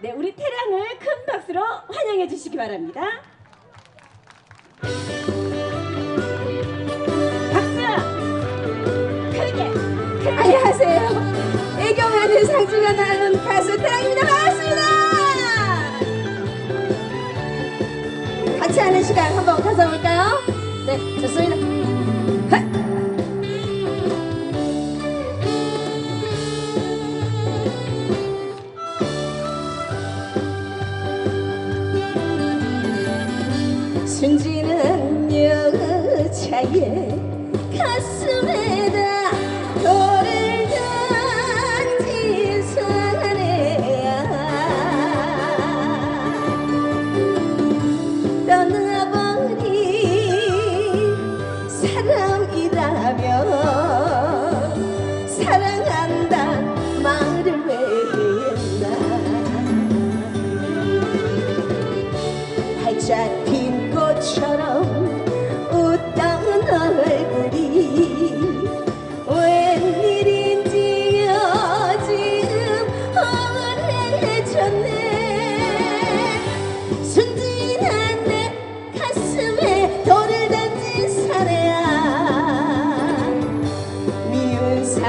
네, 우리 태랑을 큰 박수로 환영해 주시기 바랍니다. 박수! 크게! 크게! 안녕하세요. 애교하는 상주가 나는 가수 태랑입니다. 반갑습니다. 같이 하는 시간 한번 가져볼까요? 네, 좋습니다. 순진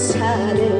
사내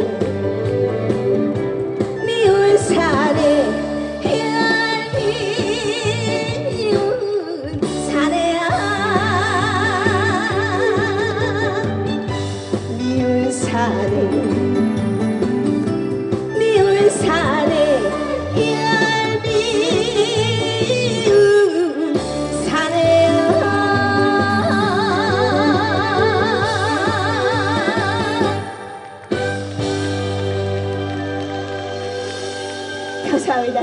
涙